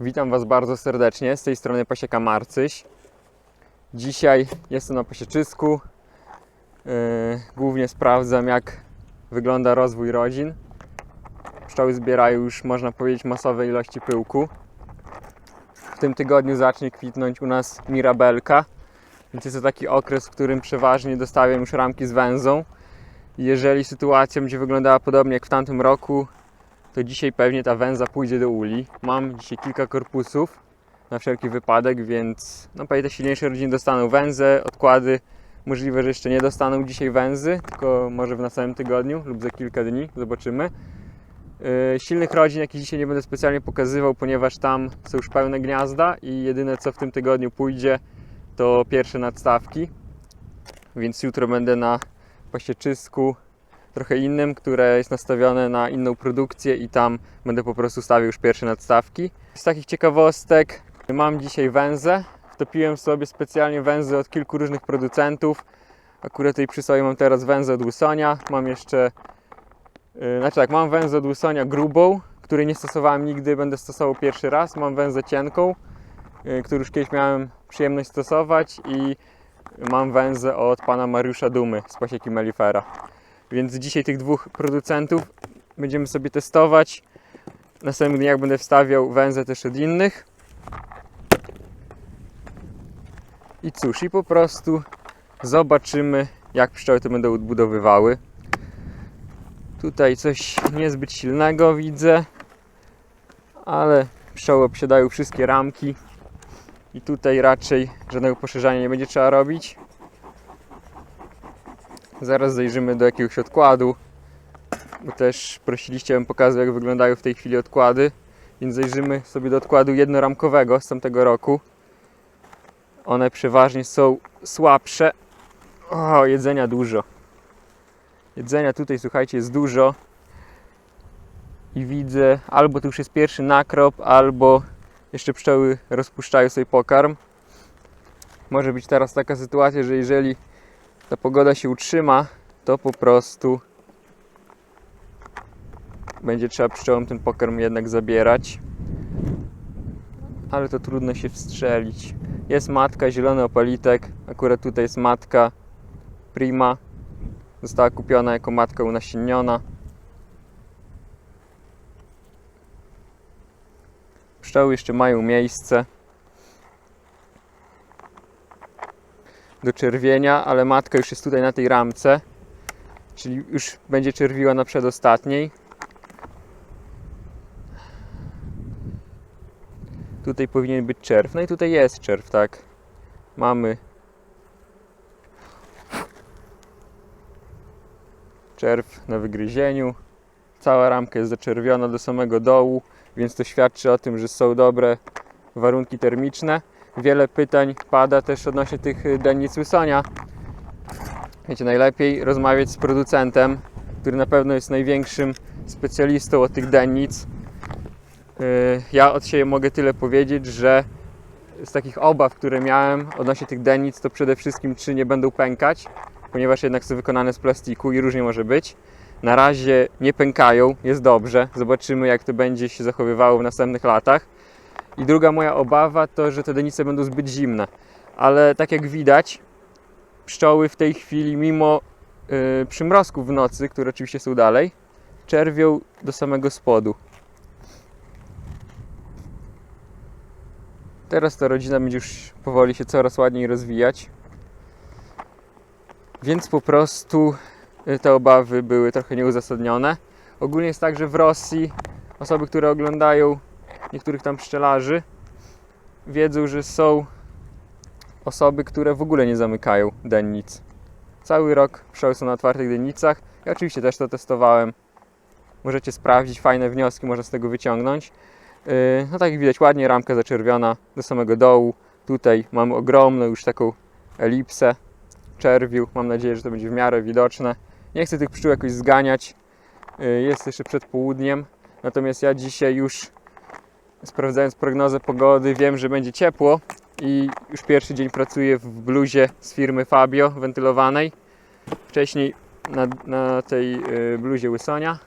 Witam Was bardzo serdecznie. Z tej strony Pasieka Marcyś. Dzisiaj jestem na pasieczysku. Yy, głównie sprawdzam, jak wygląda rozwój rodzin. Pszczoły zbierają już, można powiedzieć, masowe ilości pyłku. W tym tygodniu zacznie kwitnąć u nas mirabelka, więc jest to taki okres, w którym przeważnie dostawiam już ramki z węzą. Jeżeli sytuacja będzie wyglądała podobnie jak w tamtym roku, to dzisiaj pewnie ta węza pójdzie do uli. Mam dzisiaj kilka korpusów na wszelki wypadek, więc no pewnie te silniejsze rodziny dostaną węzę, odkłady możliwe, że jeszcze nie dostaną dzisiaj węzy, tylko może w następnym tygodniu lub za kilka dni, zobaczymy. Yy, Silnych rodzin, jakich dzisiaj nie będę specjalnie pokazywał, ponieważ tam są już pełne gniazda i jedyne co w tym tygodniu pójdzie to pierwsze nadstawki. Więc jutro będę na pasieczysku trochę innym, które jest nastawione na inną produkcję i tam będę po prostu stawiał już pierwsze nadstawki. Z takich ciekawostek mam dzisiaj węzę. Wtopiłem sobie specjalnie węzy od kilku różnych producentów. Akurat tutaj przy sobie mam teraz węzę od Łysonia. Mam jeszcze, yy, znaczy tak, mam węzę od Łysonia grubą, której nie stosowałem nigdy, będę stosował pierwszy raz. Mam węzę cienką, yy, którą już kiedyś miałem przyjemność stosować i mam węzę od pana Mariusza Dumy z pasieki Melifera. Więc dzisiaj tych dwóch producentów będziemy sobie testować. W następnych dniach będę wstawiał węzę też od innych. I cóż, i po prostu zobaczymy, jak pszczoły to będą odbudowywały. Tutaj coś niezbyt silnego widzę, ale pszczoły obsiadają wszystkie ramki i tutaj raczej żadnego poszerzania nie będzie trzeba robić. Zaraz zajrzymy do jakiegoś odkładu, bo też prosiliście, bym pokazał jak wyglądają w tej chwili odkłady, więc zajrzymy sobie do odkładu jednoramkowego z tamtego roku. One przeważnie są słabsze. O, jedzenia dużo. Jedzenia tutaj, słuchajcie, jest dużo. I widzę, albo to już jest pierwszy nakrop, albo jeszcze pszczoły rozpuszczają sobie pokarm. Może być teraz taka sytuacja, że jeżeli ta pogoda się utrzyma, to po prostu będzie trzeba pszczołom ten pokarm jednak zabierać. Ale to trudno się wstrzelić. Jest matka, zielony opalitek. Akurat tutaj jest matka prima. Została kupiona jako matka unasienniona. Pszczoły jeszcze mają miejsce. Do czerwienia, ale matka już jest tutaj na tej ramce, czyli już będzie czerwiła na przedostatniej. Tutaj powinien być czerw. No i tutaj jest czerw, tak. Mamy czerw na wygryzieniu. Cała ramka jest zaczerwiona do samego dołu, więc to świadczy o tym, że są dobre warunki termiczne. Wiele pytań pada też odnośnie tych y, dennic łysonia. Wiecie, najlepiej rozmawiać z producentem, który na pewno jest największym specjalistą od tych dennic. Yy, Ja od siebie mogę tyle powiedzieć, że z takich obaw, które miałem odnośnie tych dennic, to przede wszystkim czy nie będą pękać, ponieważ jednak są wykonane z plastiku i różnie może być. Na razie nie pękają, jest dobrze. Zobaczymy, jak to będzie się zachowywało w następnych latach. I druga moja obawa to, że te denice będą zbyt zimne. Ale tak jak widać, pszczoły w tej chwili, mimo yy, przymrozków w nocy, które oczywiście są dalej, czerwią do samego spodu. Teraz ta rodzina będzie już powoli się coraz ładniej rozwijać. Więc po prostu y, te obawy były trochę nieuzasadnione. Ogólnie jest tak, że w Rosji osoby, które oglądają niektórych tam pszczelarzy wiedzą, że są osoby, które w ogóle nie zamykają dennic. Cały rok pszczoły są na otwartych dennicach. Ja oczywiście też to testowałem. Możecie sprawdzić, fajne wnioski można z tego wyciągnąć. Yy, No tak jak widać, ładnie ramka zaczerwiona do samego dołu. Tutaj mamy ogromną już taką elipsę czerwiu. Mam nadzieję, że to będzie w miarę widoczne. Nie chcę tych pszczół jakoś zganiać. Yy, Jest jeszcze przed południem. Natomiast ja dzisiaj już sprawdzając prognozę pogody, wiem, że będzie ciepło i już pierwszy dzień pracuję w bluzie z firmy Fabio wentylowanej. Wcześniej na, na tej y, bluzie Łysonia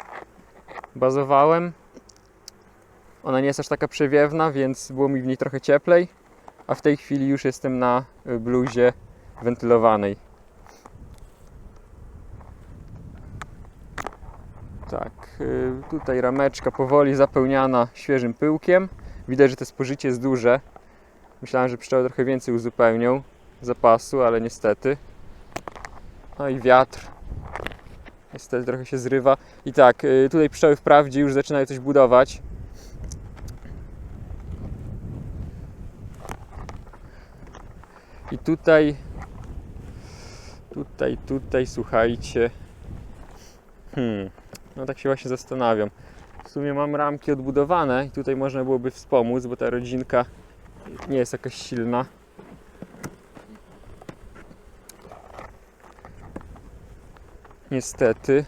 bazowałem. Ona nie jest aż taka przewiewna, więc było mi w niej trochę cieplej. A w tej chwili już jestem na y, bluzie wentylowanej. Tak, y, tutaj rameczka powoli zapełniana świeżym pyłkiem. Widać, że to spożycie jest duże. Myślałem, że pszczoły trochę więcej uzupełnią zapasu, ale niestety. No i wiatr. Niestety trochę się zrywa. I tak, y, tutaj pszczoły wprawdzie już zaczynają coś budować. I tutaj, tutaj, tutaj, słuchajcie. Hmm, no tak się właśnie zastanawiam. W sumie mam ramki odbudowane i tutaj można byłoby wspomóc, bo ta rodzinka nie jest jakaś silna. Niestety.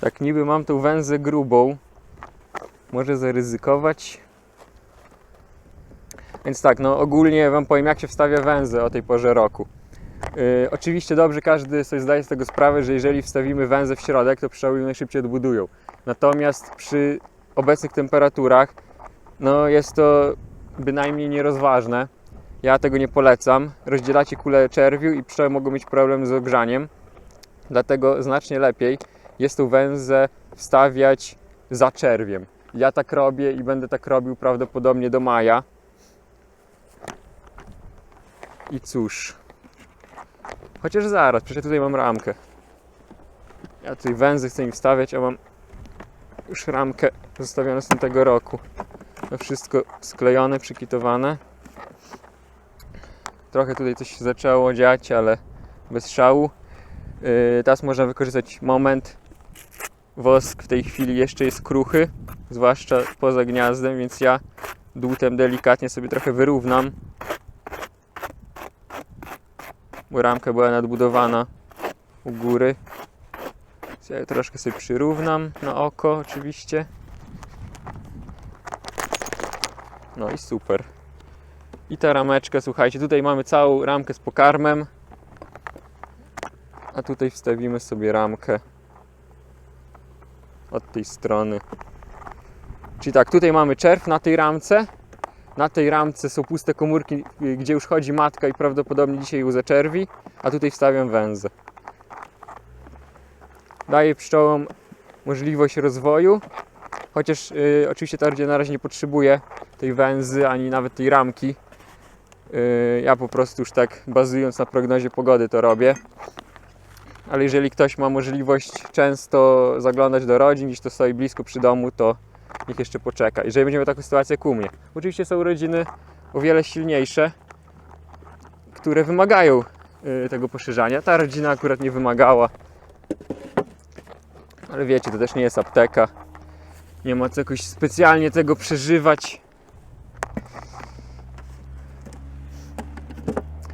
Tak, niby mam tą węzę grubą. Może zaryzykować. Więc tak, no ogólnie Wam powiem, jak się wstawia węzę o tej porze roku. Yy, oczywiście dobrze, każdy sobie zdaje z tego sprawę, że jeżeli wstawimy węzę w środek, to pszczoły najszybciej odbudują. Natomiast przy obecnych temperaturach, no jest to bynajmniej nierozważne. Ja tego nie polecam. Rozdzielacie kulę czerwiu i pszczoły mogą mieć problem z ogrzaniem. Dlatego znacznie lepiej jest tą węzę wstawiać za czerwiem. Ja tak robię i będę tak robił prawdopodobnie do maja. I cóż. Chociaż zaraz, przecież tutaj mam ramkę. Ja tutaj węzy chcę im wstawiać, a mam już ramkę zostawioną z tamtego roku. No wszystko sklejone, przykitowane. Trochę tutaj coś się zaczęło dziać, ale bez szału. Yy, teraz można wykorzystać moment. Wosk w tej chwili jeszcze jest kruchy, zwłaszcza poza gniazdem, więc ja dłutem delikatnie sobie trochę wyrównam. Bo ramka była nadbudowana u góry. Więc ja troszkę sobie przyrównam na oko oczywiście. No i super. I ta rameczka, słuchajcie, tutaj mamy całą ramkę z pokarmem. A tutaj wstawimy sobie ramkę od tej strony. Czyli tak, tutaj mamy czerw na tej ramce. Na tej ramce są puste komórki, gdzie już chodzi matka i prawdopodobnie dzisiaj ją zaczerwi, a tutaj wstawiam węzę. Daję pszczołom możliwość rozwoju, chociaż y, oczywiście ta rodzina na razie nie potrzebuje tej węzy, ani nawet tej ramki. Y, ja po prostu już tak bazując na prognozie pogody to robię. Ale jeżeli ktoś ma możliwość często zaglądać do rodzin, gdzieś to stoi blisko przy domu, to niech jeszcze poczeka. Jeżeli będziemy taką sytuację jak u mnie. Oczywiście są rodziny o wiele silniejsze, które wymagają y, tego poszerzania. Ta rodzina akurat nie wymagała. Ale wiecie, to też nie jest apteka. Nie ma co jakoś specjalnie tego przeżywać.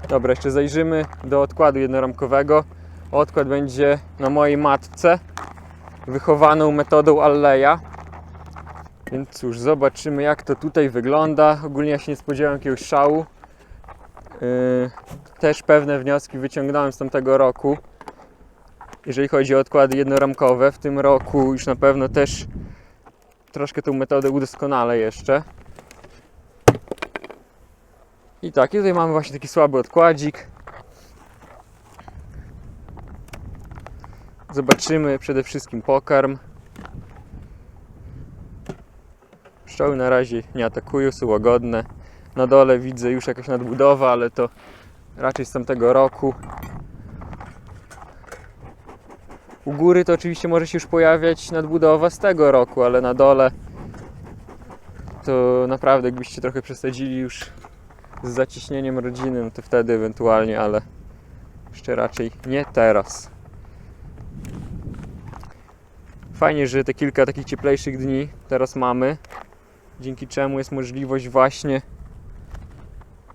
Dobra, jeszcze zajrzymy do odkładu jednoramkowego. Odkład będzie na mojej matce, wychowaną metodą Alleja. Więc cóż, zobaczymy jak to tutaj wygląda. Ogólnie ja się nie spodziewałem jakiegoś szału. Yy, też pewne wnioski wyciągnąłem z tamtego roku. Jeżeli chodzi o odkłady jednoramkowe, w tym roku już na pewno też troszkę tą metodę udoskonalę jeszcze. I tak, i tutaj mamy właśnie taki słaby odkładzik. Zobaczymy przede wszystkim pokarm. Pszczoły na razie nie atakują, są łagodne. Na dole widzę już jakaś nadbudowa, ale to raczej z tamtego roku. U góry to oczywiście może się już pojawiać nadbudowa z tego roku, ale na dole to naprawdę jakbyście trochę przesadzili już z zacieśnieniem rodziny, no to wtedy ewentualnie, ale jeszcze raczej nie teraz. Fajnie, że te kilka takich cieplejszych dni teraz mamy, dzięki czemu jest możliwość właśnie,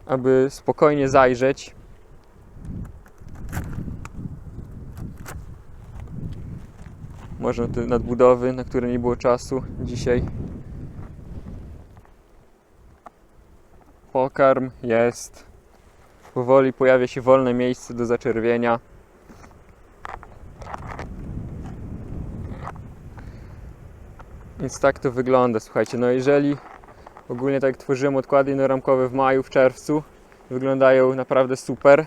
aby spokojnie zajrzeć. Można te nadbudowy, na które nie było czasu dzisiaj. Pokarm jest. Powoli pojawia się wolne miejsce do zaczerwienia. Więc tak to wygląda, słuchajcie. No jeżeli ogólnie tak jak tworzyłem odkłady jednoramkowe w maju, w czerwcu, wyglądają naprawdę super,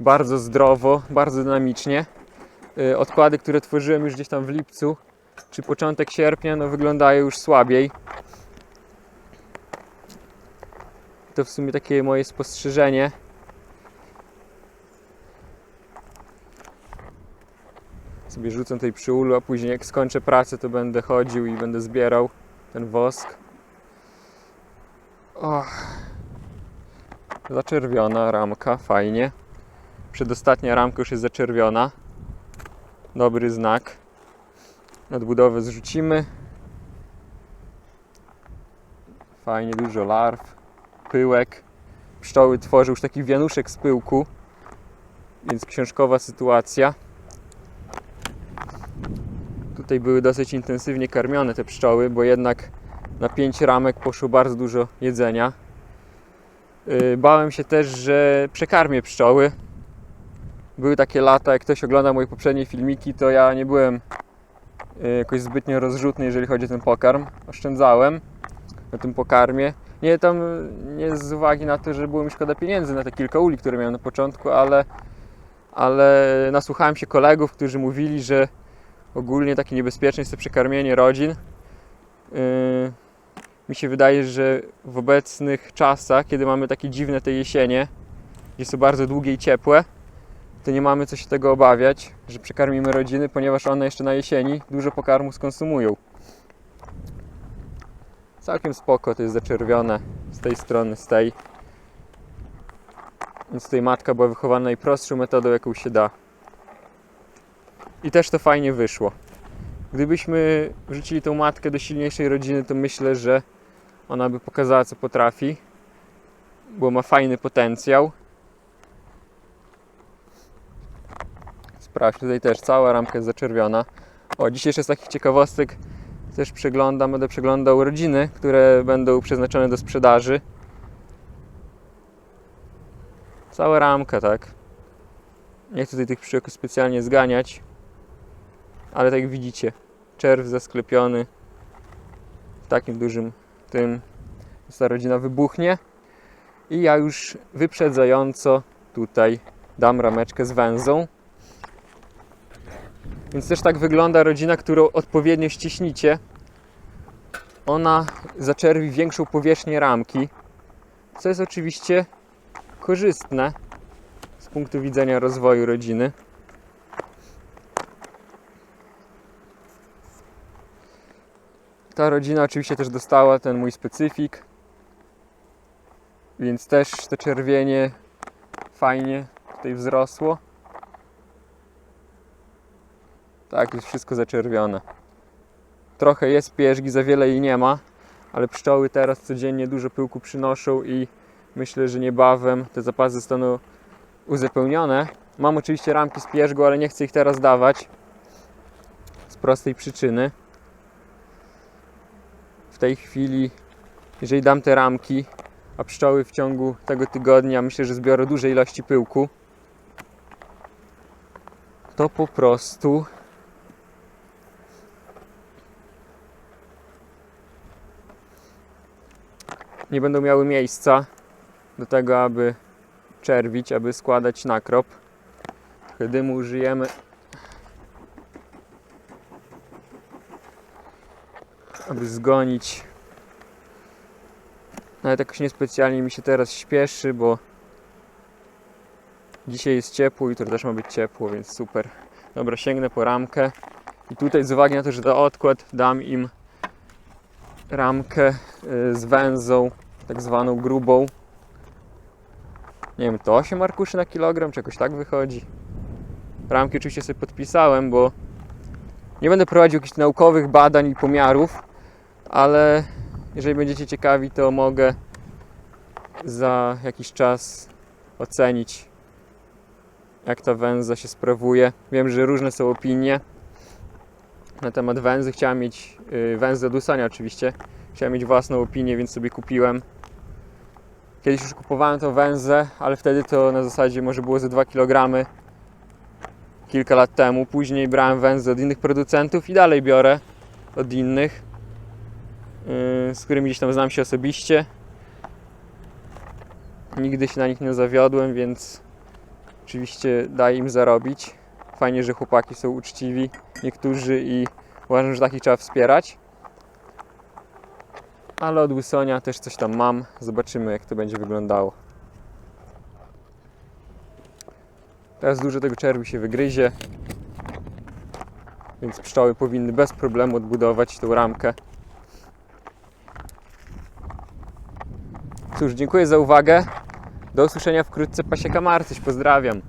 bardzo zdrowo, bardzo dynamicznie. Y, Odkłady, które tworzyłem już gdzieś tam w lipcu, czy początek sierpnia, no wyglądają już słabiej. To w sumie takie moje spostrzeżenie. Sobie rzucę tutaj przy ulu, a później jak skończę pracę, to będę chodził i będę zbierał ten wosk. Och. Zaczerwiona ramka, fajnie. Przedostatnia ramka już jest zaczerwiona. Dobry znak. Nadbudowę zrzucimy. Fajnie, dużo larw, pyłek. Pszczoły tworzą już taki wianuszek z pyłku, więc książkowa sytuacja. Tutaj były dosyć intensywnie karmione te pszczoły, bo jednak na 5 ramek poszło bardzo dużo jedzenia. Yy, Bałem się też, że przekarmię pszczoły. Były takie lata, jak ktoś ogląda moje poprzednie filmiki, to ja nie byłem yy, jakoś zbytnio rozrzutny, jeżeli chodzi o ten pokarm. Oszczędzałem na tym pokarmie. Nie tam nie z uwagi na to, że było mi szkoda pieniędzy na te kilka uli, które miałem na początku, ale, ale nasłuchałem się kolegów, którzy mówili, że ogólnie takie niebezpieczne jest to przekarmienie rodzin. Yy, mi się wydaje, że w obecnych czasach, kiedy mamy takie dziwne te jesienie, gdzie są bardzo długie i ciepłe, to nie mamy co się tego obawiać, że przekarmimy rodziny, ponieważ one jeszcze na jesieni dużo pokarmu skonsumują. Całkiem spoko, to jest zaczerwione z tej strony, z tej. Więc tutaj matka była wychowana najprostszą metodą, jaką się da. I też to fajnie wyszło. Gdybyśmy wrzucili tą matkę do silniejszej rodziny, to myślę, że ona by pokazała, co potrafi, bo ma fajny potencjał. Sprawdź, tutaj też cała ramka jest zaczerwiona. O, dzisiaj jeszcze z takich ciekawostek też przeglądam, będę przeglądał rodziny, które będą przeznaczone do sprzedaży. Cała ramka, tak. Nie chcę tutaj tych pszczółek specjalnie zganiać, ale tak jak widzicie, czerw zasklepiony w takim dużym tym ta rodzina wybuchnie i ja już wyprzedzająco tutaj dam rameczkę z węzą. Więc też tak wygląda rodzina, którą odpowiednio ściśnicie. Ona zaczerwi większą powierzchnię ramki, co jest oczywiście korzystne z punktu widzenia rozwoju rodziny. Ta rodzina oczywiście też dostała ten mój specyfik, więc też to czerwienie fajnie tutaj wzrosło. Tak, jest wszystko zaczerwione. Trochę jest pierzgi, za wiele jej nie ma, ale pszczoły teraz codziennie dużo pyłku przynoszą i myślę, że niebawem te zapasy zostaną uzupełnione. Mam oczywiście ramki z pierzgu, ale nie chcę ich teraz dawać z prostej przyczyny. W tej chwili, jeżeli dam te ramki, a pszczoły w ciągu tego tygodnia myślę, że zbiorą duże ilości pyłku, to po prostu nie będą miały miejsca do tego, aby czerwić, aby składać nakrop. Trochę dymu użyjemy. Aby zgonić. Nawet jakoś niespecjalnie mi się teraz śpieszy, bo dzisiaj jest ciepło, jutro też ma być ciepło, więc super. Dobra, sięgnę po ramkę. I tutaj z uwagi na to, że to odkład, dam im ramkę y, z węzą, tak zwaną grubą. Nie wiem, to 8 arkuszy na kilogram, czy jakoś tak wychodzi. Ramki oczywiście sobie podpisałem, bo nie będę prowadził jakichś naukowych badań i pomiarów, ale jeżeli będziecie ciekawi, to mogę za jakiś czas ocenić, jak ta węza się sprawuje. Wiem, że różne są opinie na temat węzy. Chciałem mieć yy, węz do dusania oczywiście. Chciałem mieć własną opinię, więc sobie kupiłem. Kiedyś już kupowałem tą węzę, ale wtedy to na zasadzie może było ze 2 kg kilka lat temu. Później brałem węzę od innych producentów i dalej biorę od innych. Yy, z którymi gdzieś tam znam się osobiście. Nigdy się na nich nie zawiodłem, więc oczywiście daję im zarobić. Fajnie, że chłopaki są uczciwi, niektórzy i uważam, że takich trzeba wspierać. Ale od Łysonia też coś tam mam. Zobaczymy, jak to będzie wyglądało. Teraz dużo tego czerwiu się wygryzie, więc pszczoły powinny bez problemu odbudować tą ramkę. Cóż, dziękuję za uwagę. Do usłyszenia wkrótce. Pasieka Marcyś, pozdrawiam.